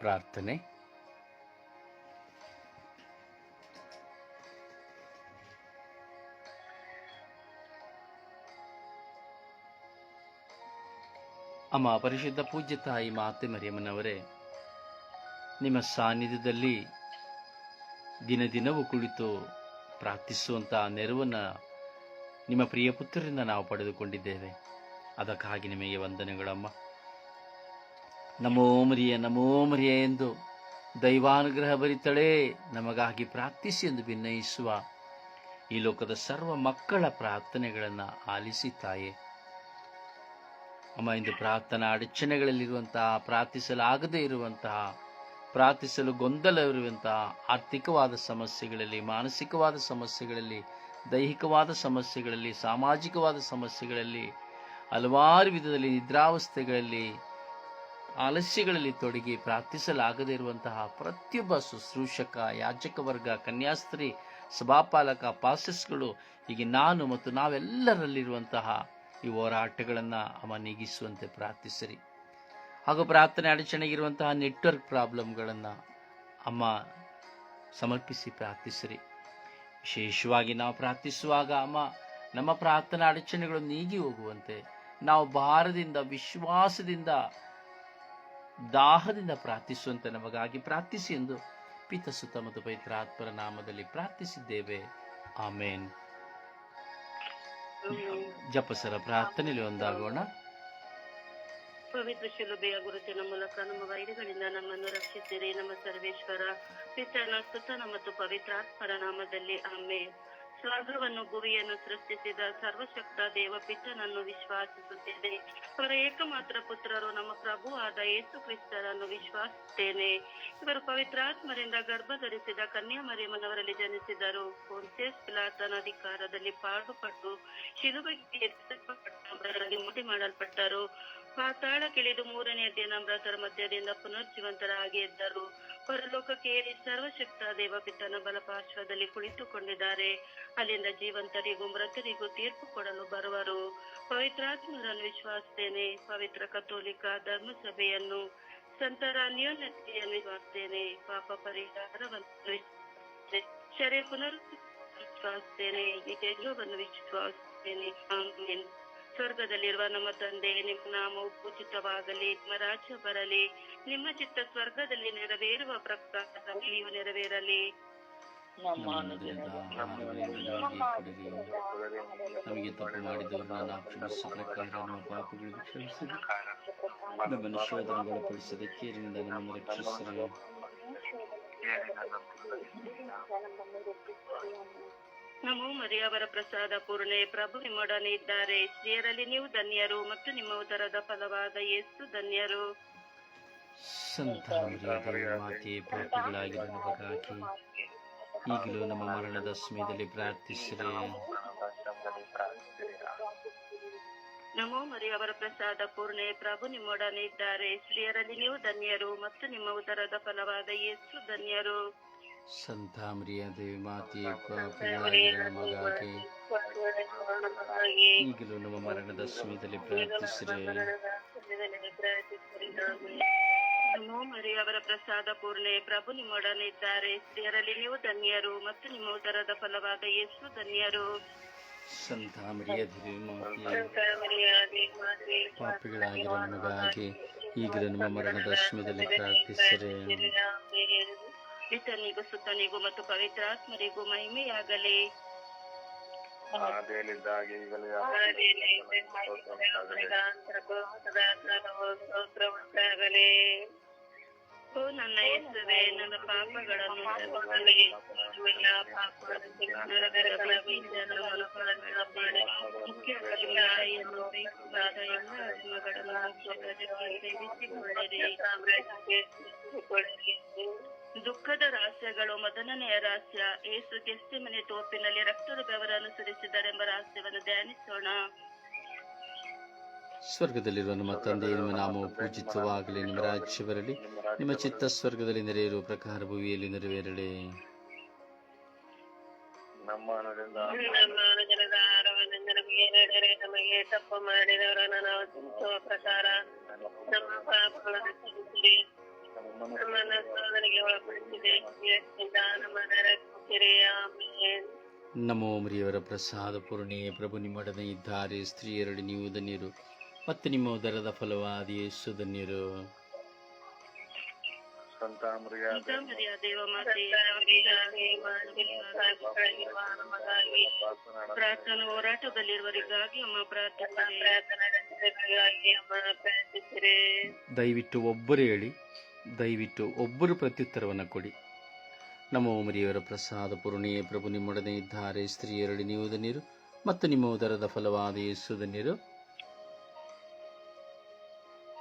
ಪ್ರಾರ್ಥನೆ. ಅಮ್ಮ ಪರಿಶುದ್ಧ ಪೂಜ್ಯ ತಾಯಿ ಮಾತೆ ಮರಿಯಮ್ಮನವರೇ, ನಿಮ್ಮ ಸಾನ್ನಿಧ್ಯದಲ್ಲಿ ದಿನ ದಿನವೂ ಕುಳಿತು ಪ್ರಾರ್ಥಿಸುವಂತಹ ನೆರವನ್ನು ನಿಮ್ಮ ಪ್ರಿಯ ಪುತ್ರರಿಂದ ನಾವು ಪಡೆದುಕೊಂಡಿದ್ದೇವೆ. ಅದಕ್ಕಾಗಿ ನಿಮಗೆ ವಂದನೆಗಳಮ್ಮ. ನಮೋ ಮರಿಯ ಎಂದು ದೈವಾನುಗ್ರಹ ಬರಿತಳೆ. ನಮಗಾಗಿ ಪ್ರಾರ್ಥಿಸಿ ಎಂದು ಭಿನ್ನಯಿಸುವ ಈ ಲೋಕದ ಸರ್ವ ಮಕ್ಕಳ ಪ್ರಾರ್ಥನೆಗಳನ್ನು ಆಲಿಸಿ ತಾಯೇ ಅಮ್ಮ, ಇಂದು ಪ್ರಾರ್ಥನಾ ಅಡಚಣೆಗಳಲ್ಲಿರುವಂತಹ, ಪ್ರಾರ್ಥಿಸಲಾಗದೇ ಇರುವಂತಹ, ಪ್ರಾರ್ಥಿಸಲು ಗೊಂದಲವಿರುವಂತಹ, ಆರ್ಥಿಕವಾದ ಸಮಸ್ಯೆಗಳಲ್ಲಿ, ಮಾನಸಿಕವಾದ ಸಮಸ್ಯೆಗಳಲ್ಲಿ, ದೈಹಿಕವಾದ ಸಮಸ್ಯೆಗಳಲ್ಲಿ, ಸಾಮಾಜಿಕವಾದ ಸಮಸ್ಯೆಗಳಲ್ಲಿ, ಹಲವಾರು ವಿಧದಲ್ಲಿ ನಿದ್ರಾವಸ್ಥೆಗಳಲ್ಲಿ ಆಲಸ್ಯಗಳಲ್ಲಿ ತೊಡಗಿ ಪ್ರಾರ್ಥಿಸಲಾಗದೇ ಇರುವಂತಹ ಪ್ರತಿಯೊಬ್ಬ ಶುಶ್ರೂಷಕ, ಯಾಜಕ ವರ್ಗ, ಕನ್ಯಾಸ್ತ್ರೀ, ಸಭಾಪಾಲಕ ಪಾಸಸ್ಗಳು ಹೀಗೆ ನಾನು ಮತ್ತು ನಾವೆಲ್ಲರಲ್ಲಿರುವಂತಹ ಈ ಹೋರಾಟಗಳನ್ನು ಅಮ್ಮ ನೀಗಿಸುವಂತೆ ಪ್ರಾರ್ಥಿಸಿರಿ. ಹಾಗೂ ಪ್ರಾರ್ಥನೆ ಅಡಚಣೆಗಿರುವಂತಹ ನೆಟ್ವರ್ಕ್ ಪ್ರಾಬ್ಲಮ್ಗಳನ್ನು ಅಮ್ಮ ಸಮರ್ಪಿಸಿ ಪ್ರಾರ್ಥಿಸಿರಿ. ವಿಶೇಷವಾಗಿ ನಾವು ಪ್ರಾರ್ಥಿಸುವಾಗ ಅಮ್ಮ, ನಮ್ಮ ಪ್ರಾರ್ಥನಾ ಅಡಚಣೆಗಳು ನೀಗಿ ಹೋಗುವಂತೆ, ನಾವು ಭಾರದಿಂದ, ವಿಶ್ವಾಸದಿಂದ ದಾಹದಿಂದ ಪ್ರಾರ್ಥಿಸುವಂತೆ ನಮಗಾಗಿ ಪ್ರಾರ್ಥಿಸಿ ಎಂದು ಪಿತ ಸುತ್ತ ಮತ್ತು ಪವಿತ್ರಾತ್ಮರ ನಾಮದಲ್ಲಿ ಪ್ರಾರ್ಥಿಸಿದ್ದೇವೆ. ಆಮೇನ್. ಜಪಸರ ಪ್ರಾರ್ಥನೆಯಲ್ಲಿ ಒಂದಾಗೋಣ. ಪವಿತ್ರ ಶಿಲುಬೆಯ ಗುರುತಿನ ಮೂಲಕ ನಮ್ಮ ವೈರಿಗಳಿಂದ ನಮ್ಮನ್ನು ರಕ್ಷಿಸಿರಿ ನಮ್ಮ ಸರ್ವೇಶ್ವರ. ಪಿತನ ಸುತನ ಮತ್ತು ಪವಿತ್ರಾತ್ಮರ ನಾಮದಲ್ಲಿ ಆಮೆ ಸ್ವರ್ಗವನ್ನು ಭುವಿಯನ್ನು ಸೃಷ್ಟಿಸಿದ ಸರ್ವಶಕ್ತ ದೇವ ಪಿತನನ್ನು ವಿಶ್ವಾಸಿಸುತ್ತೇನೆ. ಅವರ ಏಕಮಾತ್ರ ಪುತ್ರರು ನಮ್ಮ ಪ್ರಭು ಆದ ಯೇಸು ಕ್ರಿಸ್ತರನ್ನು ವಿಶ್ವಾಸಿಸುತ್ತೇನೆ. ಇವರು ಪವಿತ್ರಾತ್ಮರಿಂದ ಗರ್ಭ ಧರಿಸಿದ ಕನ್ಯಾ ಮರಿಯಮ್ಮನವರಲ್ಲಿ ಜನಿಸಿದರು ಪಿಲಾತನ ಅಧಿಕಾರದಲ್ಲಿ ಪಾಡುಪಟ್ಟು ಶಿಲುಬೆಗೆ ಮುಟಿ ಮಾಡಲ್ಪಟ್ಟರು. ಪಾತಾಳ ಕಿಳಿದು ಮೂರನೇ ದಿನ ಮೃತರ ಮಧ್ಯದಿಂದ ಪುನರ್ಜೀವಂತರಾಗಿ ಎದ್ದರು. ಪರಲೋಕಕ್ಕೆ ಏರಿ ಸರ್ವಶಕ್ತ ದೇವಪಿತನ ಬಲಪಾರ್ಶ್ವದಲ್ಲಿ ಕುಳಿತುಕೊಂಡಿದ್ದಾರೆ. ಅಲ್ಲಿಂದ ಜೀವಂತರಿಗೂ ಮೃತರಿಗೂ ತೀರ್ಪು ಕೊಡಲು ಬರುವರು. ಪವಿತ್ರಾತ್ಮರನ್ನು ವಿಶ್ವಾಸ್ತೇನೆ ಪವಿತ್ರ ಕಥೋಲಿಕ ಧರ್ಮಸಭೆಯನ್ನು ಸಂತರ ನ್ಯೂನತೆಯನ್ನು ವಿಶ್ವಾಸಿಸ್ತೇನೆ ಪಾಪ ಪರಿಹಾರವನ್ನು ಶರೀರ ಪುನರ್ ವಿಶ್ವಾಸಿಸ್ತೇನೆ ಆಮೇನ್. ಸ್ವರ್ಗದಲ್ಲಿರುವ ನಮ್ಮ ತಂದೆ ನಿಮ್ಮ ನಾಮ ಪೂಜಿತವಾಗಲಿ ನಿಮ್ಮ ರಾಜ್ಯ ಬರಲಿ ನಿಮ್ಮ ಚಿತ್ತ ಸ್ವರ್ಗದಲ್ಲಿ ನೆರವೇರುವ ಪ್ರಕಾರ ನೀವು ನೆರವೇರಲಿ. ನಮಗೆ ತಪ್ಪು ಮಾಡಿದವರನ್ನ ಪ್ರಕಾರ ನಮ್ಮ ನಮ್ಮನ್ನು ಶೋಧನೆಗೊಳಪಡಿಸದೆ ಕೇರಿನಿಂದ ನಮ್ಮನ್ನು ರಕ್ಷಿಸಿರಿ. ನಮೋ ಮರಿಯವರ ಪ್ರಸಾದ ಪೂರ್ಣೆ ಪ್ರಭು ನಿಮ್ಮೊಡನೆ ಇದ್ದಾರೆ. ಸ್ತ್ರೀಯರಲ್ಲಿ ನೀವು ಧನ್ಯರು ಮತ್ತು ನಿಮ್ಮ ಉದರದ ಫಲವಾದ ಯೇಸು ಧನ್ಯರು. ಸಂತ ಮರಿಯಾದ ಮಾತೆ ಪಾಪಿಗಳಾಗಿರುವ ನಮಗಾಗಿ ಈಗಲೂ ನಮ್ಮ ಮರಣದ ಸಮಯದಲ್ಲಿ ಪ್ರಾರ್ಥಿಸಿರಿ. ನಮೋ ಮರಿಯವರ ಪ್ರಸಾದ ಪೂರ್ಣೆ ಪ್ರಭು ನಿಮ್ಮೊಡನೆ ಇದ್ದಾರೆ. ಸ್ತ್ರೀಯರಲ್ಲಿ ನೀವು ಧನ್ಯರು ಮತ್ತು ನಿಮ್ಮ ಉದರದ ಫಲವಾದ ಯೇಸು ಧನ್ಯರು. ಸಂತ ಮರಿಯ ದೇವಿ ಮಾತೆ ಪಾಪಿಗಳಾಗಿರುವ ನಮಗಾಗಿ ಈಗಲೂ ನಮ್ಮ ಮರಣದ ಸಮಯದಲ್ಲಿ ಪ್ರಾರ್ಥಿಸಿರಿ. ನಮೋ ಮರಿಯವರ ಪ್ರಸಾದ ಪೂರ್ಣೆ ಪ್ರಭು ನಿಮ್ಮೊಡನೆ ಇದ್ದಾರೆ ಸ್ತ್ರೀಯರಲ್ಲಿ ನೀವು ಧನ್ಯರು ಮತ್ತು ನಿಮ್ಮ ಉದರದ ಫಲವಾದ ಯೇಸು ಧನ್ಯರು. ಸಂತ ಮರಿಯ ದೇವಿ ಮಾತೆ ಪಾಪಿಗಳಾಗಿರುವ ನಮಗಾಗಿ. ಈಗಲೂ ನಮ್ಮ ಮರಣದ ಸಮಯದಲ್ಲಿ ಪ್ರಾರ್ಥಿಸಿರಿ. ಪಿತನಿಗೂ ಸುತನಿಗೂ ಮತ್ತು ಪವಿತ್ರಾತ್ಮರಿಗೂ ಮಹಿಮೆಯಾಗಲಿ. ಆದಿಯಲ್ಲಿದ್ದಾಗೆ ಈಗಲೂ ಓ ನನ್ನ ಯೇಸುವೆ ನನ್ನ ಪಾಪಗಳನ್ನು ಮುಖ್ಯವಾಗಿ ಎಲ್ಲ. ದುಃಖದ ರಹಸ್ಯಗಳು ಮೊದಲನೆಯ ರಹಸ್ಯ. ಏಸು ಗೆಸ್ತಿಮನೆ ತೋಪಿನಲ್ಲಿ ರಕ್ತದ ಬೆವರ ಅನುಸರಿಸಿದರೆಂಬ ರಹಸ್ಯವನ್ನು ಧ್ಯಾನಿಸೋಣ. ಸ್ವರ್ಗದಲ್ಲಿರುವ ನಮ್ಮ ತಂದೆ ನಿಮ್ಮ ನಾಮವು ಪೂಜಿತವಾಗಲಿ. ನಿಮ್ಮ ರಾಜ್ಯ ಬರಲಿ. ನಿಮ್ಮ ಚಿತ್ತ ಸ್ವರ್ಗದಲ್ಲಿ ನೆರೆಯಿರುವ ಪ್ರಕಾರ ಭೂಮಿಯಲ್ಲಿ ನೆರವೇರಲಿ. ನಮ್ಮ ಜನದ ಆಹಾರವನ್ನು ನಮಗೆ ನೀಡಿರಿ. ನಮಗೆ ತಪ್ಪು ಮಾಡಿದವರನ್ನು ನಾವು ಪ್ರಕಾರ ನಮ್ಮ ಪಾಪಗಳನ್ನು ನಮ್ಮನ್ನ ಒಳಪಡಿಸಿದೆ ನಮೋ ಮರಿಯವರ ಪ್ರಸಾದ ಪೂರ್ಣೆ. ಪ್ರಭು ನಿಮ್ಮೊಡನೆ ಇದ್ದಾರೆ. ಸ್ತ್ರೀಯರಡಿ ನೀವು ಧನ್ಯರು. ಮತ್ತು ನಿಮ್ಮ ಉದರದ ಫಲವಾದ ಯೇಸು ಧನ್ಯರು. ಪ್ರಾರ್ಥನಾ ಹೋರಾಟದಲ್ಲಿರುವವರಿಗಾಗಿ ಅಮ್ಮ ಪ್ರಾರ್ಥಿಸಿರಿ. ದಯವಿಟ್ಟು ಒಬ್ಬರು ಹೇಳಿ. ದಯವಿಟ್ಟು ಒಬ್ಬರು ಪ್ರತ್ಯುತ್ತರವನ್ನು ಕೊಡಿ. ನಮ್ಮ ಓಮರಿಯವರ ಪ್ರಸಾದ ಪೂರ್ಣೆ ಪ್ರಭು ನಿಮ್ಮೊಡನೆ ಇದ್ದಾರೆ. ಸ್ತ್ರೀಯರಡಿ ನೀವು ಧನ್ಯರು. ಮತ್ತು ನಿಮ್ಮ ಉದರದ ಫಲವಾದ ಯೇಸು ಧನ್ಯರು.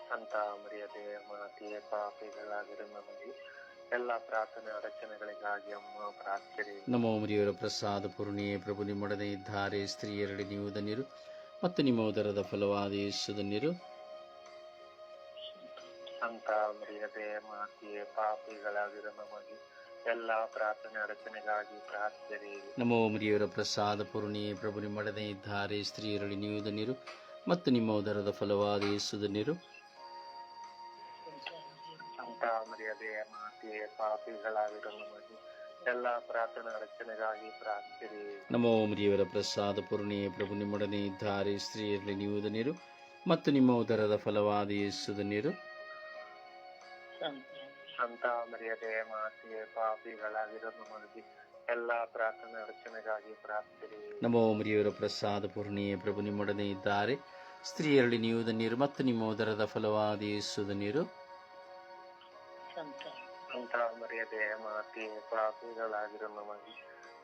ಸಂತ ಮರ್ಯಾದೆ ಮಾತೆಯ ಪಾಪಿಗಳಾಗಿರು ನಮಗೆ ಎಲ್ಲ ಪ್ರಾರ್ಥನೆ ಅಡಚಣೆಗಳಿಗಾಗಿ ಅಮ್ಮ ಪ್ರಾರ್ಥನೆ ನಮ್ಮ ಮರಿಯವರ ಪ್ರಸಾದ ಪೂರ್ಣೆ ಪ್ರಭು ನಿಮ್ಮೊಡನೆ ಇದ್ದಾರೆ. ಸ್ತ್ರೀಯರಡಿ ನೀವು ಧನ್ಯರು. ಮತ್ತು ನಿಮ್ಮ ಉದರದ ಫಲವಾದ ಯೇಸು ಧನ್ಯರು. ಸಂತ ಮರಿಯದೆ ಮಾತೆಯೇ ಪಾಪಿಗಳಾಗಿರೋ ನಮಗೆ ಎಲ್ಲ ಪ್ರಾರ್ಥನೆ ಅಡಚಣೆಗಾಗಿ ಪ್ರಾರ್ಥನೆ ನಮೋ ಮರಿಯವರ ಪ್ರಸಾದ ಪೂರ್ಣಿ ಪ್ರಭು ನಿಮ್ಮೊಡನೆ ಇದ್ದಾರೆ ಸ್ತ್ರೀಯರಳಿ ನೀವು ಧನ್ಯರು ಮತ್ತು ನಿಮ್ಮ ಉದರದ ಫಲವಾದ ಯೇಸು ಧನ್ಯರು. ಸಂತ ಮರಿಯದೆ ಮಾತೆಯೇ ಪಾಪಿಗಳಾಗಿರೋ ನಮಗೆ ಎಲ್ಲ ಪ್ರಾರ್ಥನೆ ಅಡಚಣೆಗಾಗಿ ಪ್ರಾರ್ಥನೆ ನಮೋ ಮರಿಯವರ ಪ್ರಸಾದ ಪೂರ್ಣಿ ಪ್ರಭು ನಿಮ್ಮೊಡನೆ ಇದ್ದಾರೆ ಸ್ತ್ರೀಯರಲ್ಲಿ ನೀವು ಧನ್ಯರು ಮತ್ತು ನಿಮ್ಮ ಉದರದ ಫಲವಾದ ಯೇಸು ಧನ್ಯರು. ಸಂತ ಮರ್ಯಾದೆ ಮಾತೆಯ ಪಾಪಿಗಳಾಗಿರೋ ನಮಗೆ ಎಲ್ಲ ಪ್ರಾರ್ಥನೆ ಅರ್ಚನೆಗಾಗಿ ಪ್ರಾರ್ಥನೆ ನಮೋ ಮರಿಯವರ ಪ್ರಸಾದ ಪೂರ್ಣೆ ಪ್ರಭು ನಿಮ್ಮೊಡನೆ ಇದ್ದಾರೆ. ಸ್ತ್ರೀಯರಲ್ಲಿ ನೀವು ಧನ್ಯರು ಮತ್ತು ನಿಮ್ಮ ಉದರದ ಫಲವಾದ ಯೇಸು ಧನ್ಯರು ಸಂತ ಮರ್ಯಾದೆ ಮಾತೆಯ ಪಾಪಿಗಳಾಗಿರೋ ನಮಗೆ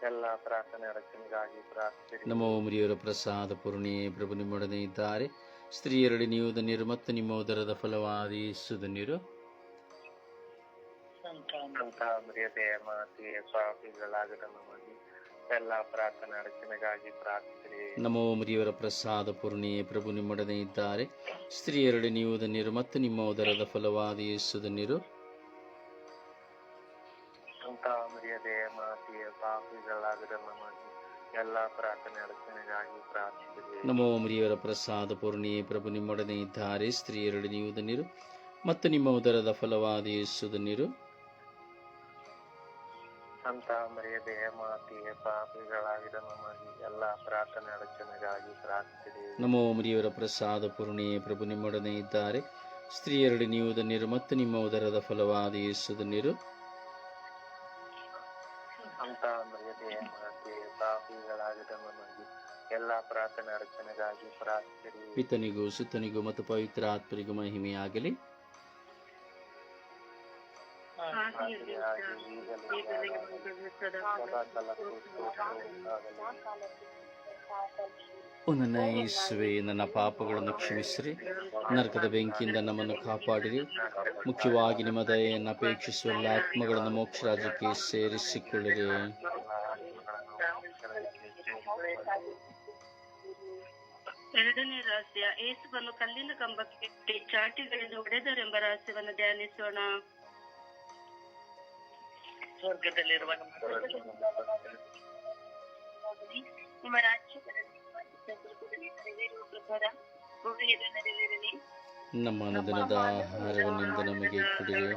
ಎಲ್ಲ ಪ್ರಾರ್ಥನೆ ಅಡಚಣೆಗಾಗಿ ಪ್ರಾರ್ಥನೆ ನಮೋ ಮರಿಯವರ ಪ್ರಸಾದ ಪೂರ್ಣೆ ಪ್ರಭು ನಿಮ್ಮೊಡನೆ ಇದ್ದಾರೆ. ಸ್ತ್ರೀಯರಲ್ಲಿ ನೀವು ಧನ್ಯರು ಮತ್ತು ನಿಮ್ಮ ಉದರದ ಫಲವಾದ ಯೇಸು ಧನ್ಯರು ಸಂತ ಮರಿಯದೆ ಮಾತೆಯ ಪಾಪಿಗಳಾಗಿರೋ ನಮಗೆ ಎಲ್ಲ ಪ್ರಾರ್ಥನೆ ಅಡಚಣೆಗಾಗಿ ಪ್ರಾರ್ಥನೆ ನಮೋ ಮುರಿಯವರ ಪ್ರಸಾದ ಪೂರ್ಣಿ ಪ್ರಭು ನಿಮ್ಮೊಡನೆ ಇದ್ದಾರೆ. ಸ್ತ್ರೀಯರಡೆ ನೀವು ಧನ್ಯರು ಮತ್ತು ನಿಮ್ಮ ಉದರದ ಫಲವಾದ ಯೇಸು ಧನ್ಯರು ಸಂತ ಮರಿಯದೆ ಮಾತೆಯ ಪಾಪಿಗಳಾಗಿರೋ ನಮಗೆ ಎಲ್ಲ ಪ್ರಾರ್ಥನೆ ಅಡಚಣೆಗಾಗಿ ಪ್ರಾರ್ಥನೆ ನಮೋ ಮುರಿಯವರ ಪ್ರಸಾದ ಪೂರ್ಣಿ ಪ್ರಭು ನಿಮ್ಮೊಡನೆ ಇದ್ದಾರೆ. ಸ್ತ್ರೀಯರಡೆ ನೀವು ಧನ್ಯರು ಮತ್ತು ನಿಮ್ಮ ಉದರದ ಫಲವಾದ ಯೇಸು ಧನ್ಯರು ಸಂತ ಮರಿಯದೆ ಮಾತೆಯ ಪಾಪಿಗಳಾಗಿದ ನಮಗೆ ಎಲ್ಲ ಪ್ರಾರ್ಥನೆ ಅಡಚಣೆಗಾಗಿ ಪ್ರಾರ್ಥಿಸಿದೆ. ನಮೋ ಮರಿಯವರ ಪ್ರಸಾದ ಪೂರ್ಣೆ ಪ್ರಭು ನಿಮ್ಮೊಡನೆ ಇದ್ದಾರೆ. ಸ್ತ್ರೀಯರಡಿ ನೀವು ಧನ್ಯರು ಮತ್ತು ನಿಮ್ಮ ಉದರದ ಫಲವಾದ ಯೇಸು ಧನ್ಯರು. ಸಂತ ಮರಿಯದೆ ಮಾತೆಯ ಪಾಪಿಗಳಾಗಿದ ನಮಗೆ ಎಲ್ಲ ಪ್ರಾರ್ಥನೆ ಅರ್ಚನೆಗಾಗಿ ಪ್ರಾರ್ಥನೆ ಪಿತನಿಗೂ ಸುತ್ತನಿಗೂ ಮತ್ತು ಪವಿತ್ರ ಆತ್ಮರಿಗೂ ಮಹಿಮೆಯಾಗಲಿ. ನನ್ನ ಯೇಸುವೆ, ನನ್ನ ಪಾಪಗಳನ್ನು ಕ್ಷಮಿಸಿರಿ. ನರಕದ ಬೆಂಕಿಯಿಂದ ನಮ್ಮನ್ನು ಕಾಪಾಡಿರಿ. ಮುಖ್ಯವಾಗಿ ನಿಮ್ಮ ದಯೆಯನ್ನು ಅಪೇಕ್ಷಿಸುವ ಆತ್ಮಗಳನ್ನು ಮೋಕ್ಷ ರಾಜ್ಯಕ್ಕೆ ಸೇರಿಸಿಕೊಳ್ಳಿರಿ. ಎರಡನೇ ರಹಸ್ಯ ಏಸುವನ್ನು ಕಲ್ಲಿನ ಕಂಬಕ್ಕೆ ಚಾಟಿಗಳಿಂದ ಹೊಡೆದರೆಂಬ ರಹಸ್ಯವನ್ನು ಧ್ಯಾನಿಸೋಣ. ಸ್ವರ್ಗದಲ್ಲಿರುವ ನಿಮ್ಮ ರಾಜ್ಯ ನೆರವೇರುವ ಪ್ರಕಾರ ಭೂಮಿಯಲ್ಲಿ ನಮ್ಮ ಅನುದಿನದ ಆಹಾರವನ್ನಿಂದ ನಮಗೆ ಕೊಡಿರಿ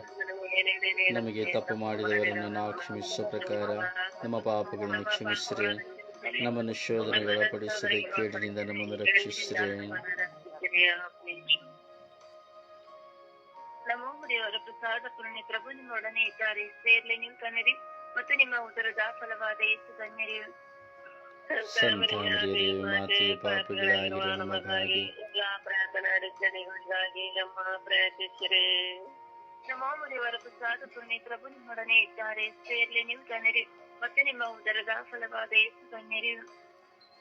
ನಮಗೆ ತಪ್ಪು ಮಾಡಿದವರನ್ನು ನಾವು ಕ್ಷಮಿಸುವ ಪ್ರಕಾರ ನಮ್ಮ ಪಾಪಗಳನ್ನು ಕ್ಷಮಿಸಿರಿ ನಮ್ಮನ್ನು ಶೋಧನೆಗೆ ಒಳಪಡಿಸದೆ ಕೇಡಿನಿಂದ ನಮ್ಮನ್ನು ರಕ್ಷಿಸಿರಿ ದೇವರ ಪ್ರಸಾದ ಪೂರ್ಣಿ ಪ್ರಭು ನಿಮ್ಮೊಡನೆ ಇದ್ದಾರೆ. ಸೇರ್ಲೆ ನೀವು ಕನ್ನಡಿ ಮತ್ತು ನಿಮ್ಮ ಉದರದ ಫಲವಾದ ಯೇಸು ಕನ್ಯರಿ ಸಂತ ಮರಿಯರೇ, ಮಾತೆಯ ಪಾಪಿಗಳಾಗಿರುವ ನಮಗಾಗಿ. ಪ್ರಾರ್ಥನಾ ಅಡಚಣೆಗಳಿಗಾಗಿ ನಮ್ಮ ಪ್ರಾರ್ಥಿಸಿರಿ ನಮೋ ದೇವರ ಪ್ರಸಾದ ಪೂರ್ಣಿ ಪ್ರಭು ನಿಮ್ಮೊಡನೆ ಇದ್ದಾರೆ. ಸೇರ್ಲೆ ನೀವು ಕನ್ನಡಿ ಮತ್ತು ನಿಮ್ಮ ಉದರದ ಫಲವಾದ ಯೇಸು ಕನ್ಯರಿ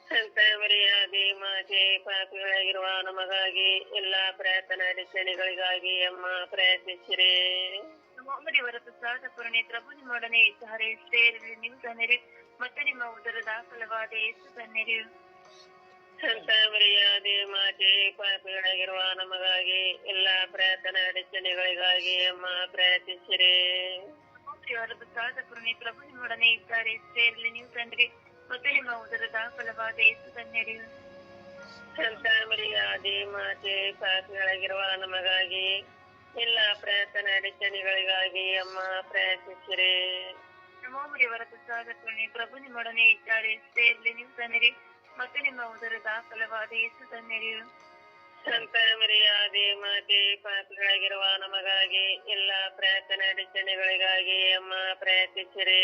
ಸಂತ ಮರಿಯಾದೆ ಮಾತೆ ಪಾಪಿಗಳಾಗಿರುವ ನಮಗಾಗಿ ಎಲ್ಲಾ ಪ್ರಾರ್ಥನಾ ಅಡಚಣೆಗಳಿಗಾಗಿ ಅಮ್ಮ ಪ್ರಾರ್ಥಿಸಿರಿ. ದೇವರ ಪ್ರಸಾದ ಪೂರ್ಣಿ ಪ್ರಭು ನಿಮ್ಮೊಡನೆ ಇದ್ದಾರೆ ಸೇರಿ ನೀವು ತನ್ನಿರಿ. ಮತ್ತು ನಿಮ್ಮ ಉದರದ ಫಲವಾದ ಯೇಸು ತನ್ನಿರಿ. ಸಂತ ಮರಿಯಾದೆ ಮಾತೆ ಪಾಪಿಗಳಾಗಿರುವ ನಮಗಾಗಿ ಎಲ್ಲಾ ಪ್ರಾರ್ಥನಾ ಅಡಚಣೆಗಳಿಗಾಗಿ ಅಮ್ಮ ಪ್ರಾರ್ಥಿಸಿರಿ. ದೇವರ ಪ್ರಸಾದ ಪೂರ್ಣಿ ಪ್ರಭು ನಿಮ್ಮೊಡನೆ ಇದ್ದಾರೆ ಸೇರಿ ನೀವು ಕನ್ಯರಿ ಮತ್ತು ನಿಮ್ಮ ಉದರದ ಫಲವಾದ ಯೇಸು ಕನ್ಯರಿ ಸಂತ ಮರಿಯಾದೆ ಮಾತೆ ಪಾಪಿಗಳಾಗಿರುವ ನಮಗಾಗಿ ಎಲ್ಲ ಪ್ರಾರ್ಥನಾ ಅಡಚಣೆಗಳಿಗಾಗಿ ಅಮ್ಮ ಪ್ರಯತ್ನಿಸಿರಿ ನಮೋಮರಿ ವರದ ಪುಣ್ಯ ಪ್ರಭು ನಿಮ್ಮೊಡನೆ ಇದ್ದಾರೆ. ಸೇರ್ಲಿ ನೀವು ತನ್ನಿರಿ ಮತ್ತು ನಿಮ್ಮ ಉದರದ ಫಲವಾದ ಯೇಸು ತನ್ನಿರಿ ಸಂತ ಮರಿಯಾದೆ ಮಾತೆ ಪಾಪಿಗಳಾಗಿರುವ ನಮಗಾಗಿ ಎಲ್ಲ ಪ್ರಾರ್ಥನಾ ಅಡಚಣೆಗಳಿಗಾಗಿ ಅಮ್ಮ ಪ್ರಾರ್ಥಿಸಿರಿ.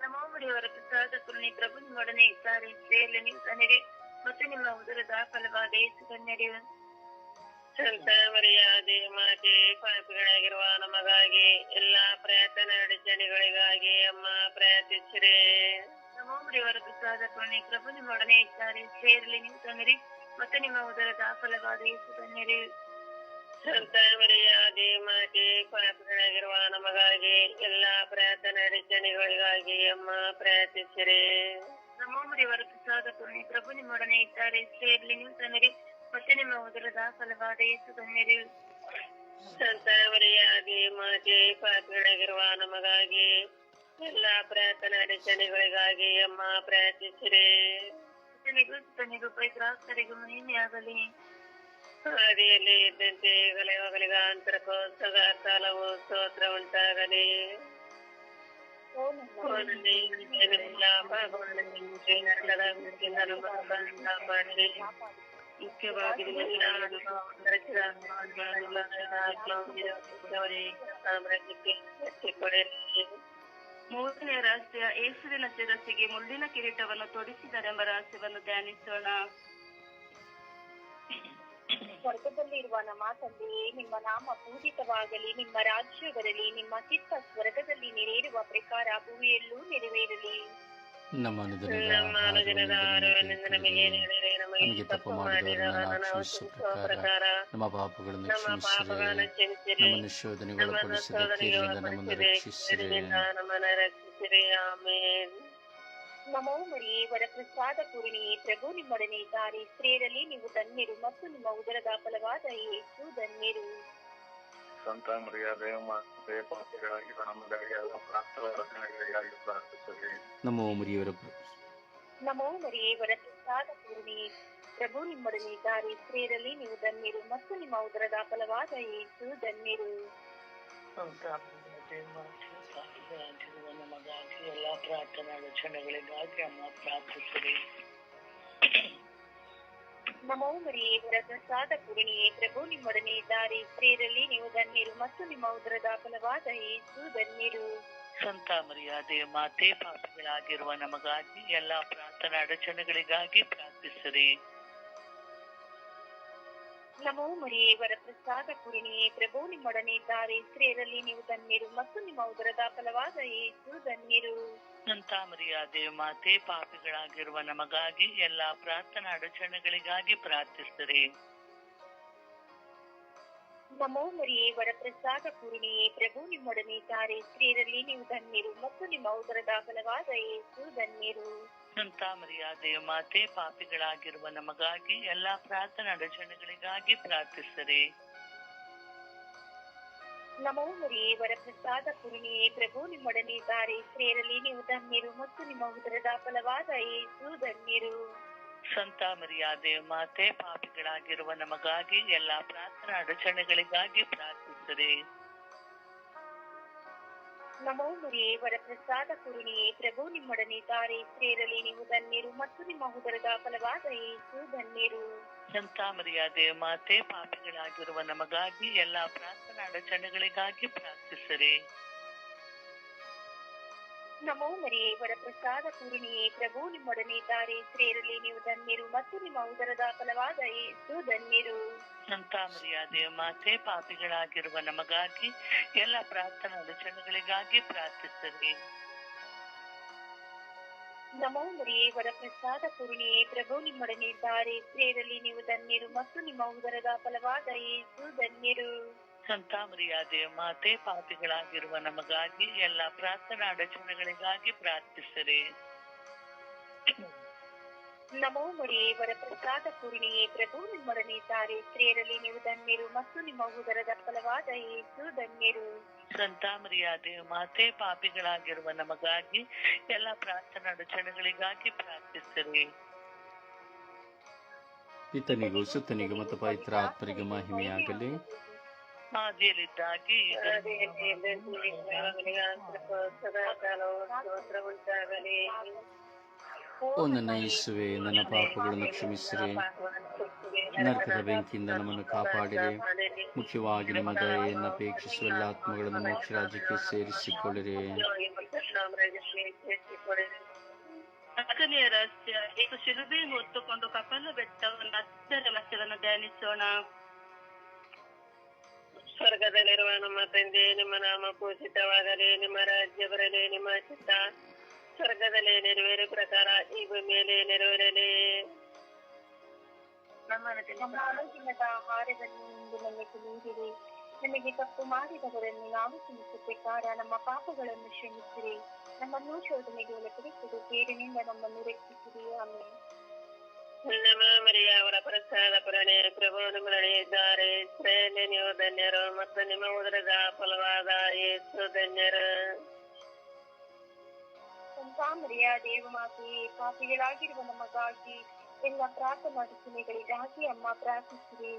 ನಮೋ ಮರಿಯವರ ಪ್ರಸಾದ ಪುಣ್ಯ ಪ್ರಭು ನಿಮ್ಮೊಡನೆ ಇದ್ದಾರೆ ಸೇರ್ಲಿ ನೀವು ತನ್ನಿರಿ ಮತ್ತು ನಿಮ್ಮ ಉದರದ ಫಲವಾದ ಯೇಸು ಸಂತ ಮರಿಯಾದೆ ಮಾತೆ ಪಾಪಿಗಳಾಗಿರುವ ನಮಗಾಗಿ ಎಲ್ಲಾ ಪ್ರಯತ್ನ ಅಡಚಣೆಗಳಿಗಾಗಿ ಅಮ್ಮ ಪ್ರಯತ್ನಿಸಿರಿ ನಮೋ ಮರಿಯವರ ಪ್ರಸಾದ ಪುಣ್ಯ ಪ್ರಭು ನಿಮ್ಮೊಡನೆ ಇದ್ದಾರೆ ಸೇರಲಿ ನೀವು ತನ್ನಿರಿ ಮತ್ತು ನಿಮ್ಮ ಉದರದ ಫಲವಾದ ಯೇಸು ತನ್ನಿರಿ ಸಂತ ಮರಿಯಾದೆ ಮಾತೆ ಪಾತ್ರನಾಗಿರುವ ನಮಗಾಗಿ ಎಲ್ಲಾ ಪ್ರಾರ್ಥನಾ ರಚನೆಗಳಿಗಾಗಿ ಅಮ್ಮ ಪ್ರಾರ್ಥಿಸಿರಿ. ನಮೋ ಮರಿಯವರ ಪ್ರಸಾದ ಪುಣ್ಯ ಪ್ರಭು ನಿಮ್ಮೊಡನೆ ಇದ್ದಾರೆ. ಸೇರಲಿ ನೀವು ತನ್ನಿರಿ. ಮತ್ತೆ ನಿಮ್ಮ ಉದರದ ಫಲವಾದ ಯೇಸು ತನ್ನಿರಿ. ಸಂತ ಮರಿಯಾದೆ ಮಾತೆ ಪಾತ್ರನಾಗಿರುವ ನಮಗಾಗಿ ಎಲ್ಲಾ ಪ್ರಾರ್ಥನಾ ರಚನೆಗಳಿಗಾಗಿ ಅಮ್ಮ ಪ್ರಾರ್ಥಿಸಿರಿ. ತನಿಗೂ ತನಿಗೂ ಪವಿತ್ರಾಸ್ತರಿಗೂ ಮಹಿಮೆಯಾಗಲಿ ಹಾದಿಯಲ್ಲಿ ಇದ್ದಂತೆ ಗಲೆವಾಗಲಿಗಾಂತರಕ್ಕೂ ಸದಾ ಕಾಲವು ಸ್ತೋತ್ರ ಉಂಟಾಗಲಿ. ಮುಖ್ಯವಾಗಿ ಮೂರನೇ ರಹಸ್ಯ ಏಸುವಿನ ಶಿರಸ್ಸಿಗೆ ಮುಳ್ಳಿನ ಕಿರೀಟವನ್ನು ತೊಡಿಸಿದರೆಂಬ ರಹಸ್ಯವನ್ನು ಧ್ಯಾನಿಸೋಣ. ಸ್ವರ್ಗದಲ್ಲಿರುವ ನಮ್ಮ ತಂದೆಯೇ ನಿಮ್ಮ ನಾಮ ಪೂಜಿತವಾಗಲಿ ನಿಮ್ಮ ರಾಜ್ಯ ಬರಲಿ ನಿಮ್ಮ ಚಿತ್ತ ಸ್ವರ್ಗದಲ್ಲಿ ನೆರೆಯಿರುವ ಪ್ರಕಾರ ಭೂಮಿಯಲ್ಲೂ ನೆರವೇರಲಿ. ನಮ್ಮ ಅನುದಿನದ ಆಹಾರವನ್ನಿಂದ ನಮಗೆ ನೀಡಿರಿ ನಮಗೆ ತಪ್ಪು ಮಾಡಿದವರನ್ನು ನಾವು ಕ್ಷಮಿಸುವ ಪ್ರಕಾರ ನಮ್ಮ ಪಾಪಗಳನ್ನು ಕ್ಷಮಿಸಿರಿ ನಮ್ಮ ರಕ್ಷಿಸಿರಿ. ಕೀರಿನಿಂದ ನಮ್ಮನ್ನು ರಕ್ಷಿಸಿರಿ. ಆಮೇನ್. ನಮೋ ಮರಿಯೇ ವರಪ್ರಸಾದ ಪೂರ್ಣಿಯೇ ಪ್ರಭು ನಿಮ್ಮೊಡನೆ ಇದ್ದಾರೆ. ಸ್ತ್ರೀಯರಲ್ಲಿ ನೀವು ಧನ್ಯರು ಮತ್ತು ನಿಮ್ಮ ಉದರದ ಫಲವಾದ ಯೇಸು ಧನ್ಯರು. ಸಂತ ಮರ್ಯಾದೆ ಮಾತೆ ಪಾಪಿಗಳಾಗಿರುವ ನಮಗಾಗಿ ಎಲ್ಲ ಪ್ರಾರ್ಥನೆಗಳಿಗಾಗಿ ಪ್ರಾರ್ಥಿಸಲಿ ನಮೋ ಮರಿಯವರ ನಮೋ ಮರಿಯೇ ವರಪ್ರಸಾದ ಪೂರ್ಣಿಯೇ ಪ್ರಭು ನಿಮ್ಮೊಡನೆ ಇದ್ದಾರೆ. ಸ್ತ್ರೀಯರಲ್ಲಿ ನೀವು ಧನ್ಯರು ಮತ್ತು ನಿಮ್ಮ ಉದರದ ಫಲವಾದ ಯೇಸು ಧನ್ಯರು. ಪಾಪಿಗಳಾಗಿರುವ ನಮಗಾಗಿ ಎಲ್ಲಾ ಪ್ರಾರ್ಥನಾ ರಚನೆಗಳಿಗಾಗಿ ಅಮ್ಮ ಪ್ರಾರ್ಥಿಸಿರಿ. ನಮೋ ಮರಿಯೇ ವರಪ್ರಸಾದ ಪೂರ್ಣಿಯೇ ಪ್ರಭು ನಿಮ್ಮೊಡನೆ ಇದ್ದಾರೆ. ಸ್ತ್ರೀಯರಲ್ಲಿ ನೀವು ಧನ್ಯರು ಮತ್ತು ನಿಮ್ಮ ಉದರದ ಫಲವಾದ ಯೇಸು ಧನ್ಯರು. ಸಂತ ಮರ್ಯಾದೆ ಮಾತೆ ಪಾಪಿಗಳಾಗಿರುವ ನಮಗಾಗಿ ಎಲ್ಲಾ ಪ್ರಾರ್ಥನಾ ಅಡಚಣೆಗಳಿಗಾಗಿ ಪ್ರಾರ್ಥಿಸಿರಿ. ನಮೋ ಮರಿಯೇ ವರಪ್ರಸಾದ ಪೂರ್ಣಿಯೇ ಪ್ರಭು ನಿಮ್ಮೊಡನೆ ಇದ್ದಾರೆ. ಸ್ತ್ರೀಯರಲ್ಲಿ ನೀವು ಧನ್ಯರು ಮತ್ತು ನಿಮ್ಮ ಉದರದ ಫಲವಾದ ಯೇಸು ಧನ್ಯರು. ಸಂತ ದೇವ ಮಾತೆ ಪಾಪಿಗಳಾಗಿರುವ ನಮಗಾಗಿ ಎಲ್ಲಾ ಪ್ರಾರ್ಥನಾ ಅಡಚಣೆಗಳಿಗಾಗಿ ಪ್ರಾರ್ಥಿಸಿರಿ. ನಮೋ ಮರಿಯೇ ವರಪ್ರಸಾದ ಪೂರ್ಣಿಯೇ ಪ್ರಭು ನಿಮ್ಮೊಡನೆ ಇದ್ದಾರೆ. ಸ್ತ್ರೀಯರಲ್ಲಿ ನೀವು ಧನ್ಯರು ಮತ್ತು ನಿಮ್ಮ ಉದರದ ಫಲವಾದ ಯೇಸು ಧನ್ಯರು. ಸಂತ ಮರ್ಯಾದೆ ಮಾತೆ ಪಾಪಿಗಳಾಗಿರುವ ನಮಗಾಗಿ ಎಲ್ಲಾ ಪ್ರಾರ್ಥನಾ ರಚನೆಗಳಿಗಾಗಿ ಪ್ರಾರ್ಥಿಸರೆ. ನಮೋ ಮರಿಯೇ ವರಪ್ರಸಾದ ಪೂರ್ಣಿಯೇ ಪ್ರಭು ನಿಮ್ಮೊಡನೆ ಇದ್ದಾರೆ. ಸ್ತ್ರೀಯರಲ್ಲಿ ನೀವು ಧನ್ಯರು ಮತ್ತು ನಿಮ್ಮ ಉದರದ ಫಲವಾದ ಏಸು ಧನ್ಯರು. ಸಂತ ಮರ್ಯಾದೆ ಮಾತೆ ಪಾಪಿಗಳಾಗಿರುವ ನಮಗಾಗಿ ಎಲ್ಲಾ ಪ್ರಾರ್ಥನಾ ರಚನೆಗಳಿಗಾಗಿ ಪ್ರಾರ್ಥಿಸಿರಿ. ನಮೋ ವರ ಪ್ರಸಾದ ಪೂರ್ಣಿಯೇ ಪ್ರಭು, ನಿಮ್ಮೊಡನೆ ತಾರೆ ಸ್ತ್ರೀಯರಲ್ಲಿ ನೀವು ಧನ್ಯರು ಮತ್ತು ನಿಮ್ಮ ಉದರದ ಫಲವಾದ ಏಸು ಧನ್ಯರು. ಸಂತ ಮರ್ಯಾದೆ ಮಾತೆ, ಪಾಪಿಗಳಾಗಿರುವ ನಮಗಾಗಿ ಎಲ್ಲಾ ಪ್ರಾರ್ಥನಾ ಅಡಚಣೆಗಳಿಗಾಗಿ ಪ್ರಾರ್ಥಿಸಿರಿ. ನಮೋ ಮರಿಯೇ ವರಪ್ರಸಾದ ಪೂರ್ಣಿಯೇ ಪ್ರಭು ನಿಮ್ಮೊಡನೆ ಇದ್ದಾರೆ. ಸ್ತ್ರೀಯರಲ್ಲಿ ನೀವು ಧನ್ಯರು ಮತ್ತು ನಿಮ್ಮ ಉದರದ ಫಲವಾದ ಏಸು ಧನ್ಯರು. ಸಂತ ಮಾತೆ ಪಾಪಿಗಳಾಗಿರುವ ನಮಗಾಗಿ ಎಲ್ಲ ಪ್ರಾರ್ಥನಾ ಅಡಚಣೆಗಳಿಗಾಗಿ ಪ್ರಾರ್ಥಿಸಿರಿ ನಮೋ ಮರಿಯೇ ವರಪ್ರಸಾದ ಪೂರ್ಣಿಯೇ ಪ್ರಭು ನಿಮ್ಮೊಡನೆ ಇದ್ದಾರೆ. ಸ್ತ್ರೀಯರಲ್ಲಿ ನೀವು ಧನ್ಯರು ಮತ್ತು ನಿಮ್ಮ ಉದರದ ಫಲವಾದ ಏಸು ಧನ್ಯರು. ಸಂತ ಮರ್ಯಾದೆ ಮಾತೆ ಪಾಪಿಗಳಾಗಿರುವ ನಮಗಾಗಿ ಎಲ್ಲ ಪ್ರಾರ್ಥನಾ ಅಡಚಣೆಗಳಿಗಾಗಿ ಪ್ರಾರ್ಥಿಸಿರಿ. ನಮೋ ಮರಿಯೇ ವರಪ್ರಸಾದ ಪೂರ್ಣಿಯೇ ಪ್ರಭು ನಿಮ್ಮೊಡನೆ ತಾರೆ ಸ್ತ್ರೀಯರಲ್ಲಿ ನೀವು ಧನ್ಯರು ಮತ್ತು ನಿಮ್ಮ ಉದರದ ಫಲವಾದ ಯೇಸು ಧನ್ಯರು. ಸಂತ ಮರ್ಯಾದೆ ಮಾತೆ ಪಾಪಿಗಳಾಗಿರುವ ನಮಗಾಗಿ ಎಲ್ಲ ಪ್ರಾರ್ಥನಾ ಅಡಚಣೆಗಳಿಗಾಗಿ ಪ್ರಾರ್ಥಿಸಿರಿ. ಪಿತನಿಗೂ ಸುತ್ತನಿಗೂ ಮತ್ತು ಪವಿತ್ರ ಆತ್ಮರಿಗೂ ಮಹಿಮೆಯಾಗಲಿ. ಆದಿಯಲ್ಲಿದ್ದಾಗಿ ಓ ನನ್ನ ಯೇಸುವೆ ನನ್ನ ಪಾಪಗಳನ್ನು ಕ್ಷಮಿಸಿರಿ ನರಕದ ಬೆಂಕಿಯಿಂದ ನಮ್ಮನ್ನು ಕಾಪಾಡಿರಿ ಮುಖ್ಯವಾಗಿ ನಿಮ್ಮ ದಯೆಯನ್ನು ಅಪೇಕ್ಷಿಸುವ ಎಲ್ಲ ಆತ್ಮಗಳನ್ನು ಮೋಕ್ಷ ರಾಜ್ಯಕ್ಕೆ ಸೇರಿಸಿಕೊಳ್ಳಿರಿ ನಾಲ್ಕನೆಯ ರಹಸ್ಯ ಈಗ ಶಿಲುಬೆಯನ್ನು ಹೊತ್ತುಕೊಂಡು ಕಪಲ ಬೆಟ್ಟವನ್ನು ಹತ್ತರ ಮಚ್ಚವನ್ನು ಧ್ಯಾನಿಸೋಣ ಸ್ವರ್ಗದಲ್ಲಿರುವ ನಮ್ಮ ತಂದೆ, ನಿಮ್ಮ ನಾಮ ಪೂಜಿತವಾಗಲಿ, ನಿಮ್ಮ ರಾಜ್ಯ ಬರಲಿ, ನಿಮ್ಮ ಚಿತ್ತ ಸ್ವರ್ಗದಲ್ಲಿ ನೆರವೇರು ಪ್ರಕಾರ ಈ ಭೂಮಿಯಲ್ಲಿ ನೆರವೇರಲಿ. ನಮಗೆ ತಪ್ಪು ಮಾಡಿದವರನ್ನು ನಾವು ಕಾರ್ಯ ನಮ್ಮ ಪಾಪಗಳನ್ನು ಕ್ಷಮಿಸಿರಿ. ನಮ್ಮನ್ನು ಶೋಧನೆಗೆ ಒಳಪಡಿಸಿದ ಕೇರಿನಿಂದ ನಮ್ಮನ್ನು ರಕ್ಷಿಸಿರಿ. ಆಮೇಲೆ ನಮ್ಮ ಮರಿಯ ಅವರ ಪ್ರಸಾದ ಪುರಣೆ ಪ್ರಭು ನಿಮ್ಮೊಡನೆ ಇದ್ದಾರೆ ಇಸ್ರಾಯೇಲ್ ನೀವು ಧನ್ಯರು ಮತ್ತು ನಿಮ್ಮ ಉದರದ ಫಲವಾದ ಯೇಸು ಧನ್ಯರು ಸಂತಾಮರಿಯ ದೇವಮಾತೆಯೇ ಪಾಪಿಗಳಾಗಿರುವ ನಮಗಾಗಿ ಎಲ್ಲ ಪ್ರಾರ್ಥನಾ ರಚನೆಗಳಿಗಾಗಿ ಅಮ್ಮ ಪ್ರಾರ್ಥಿಸಿರಿ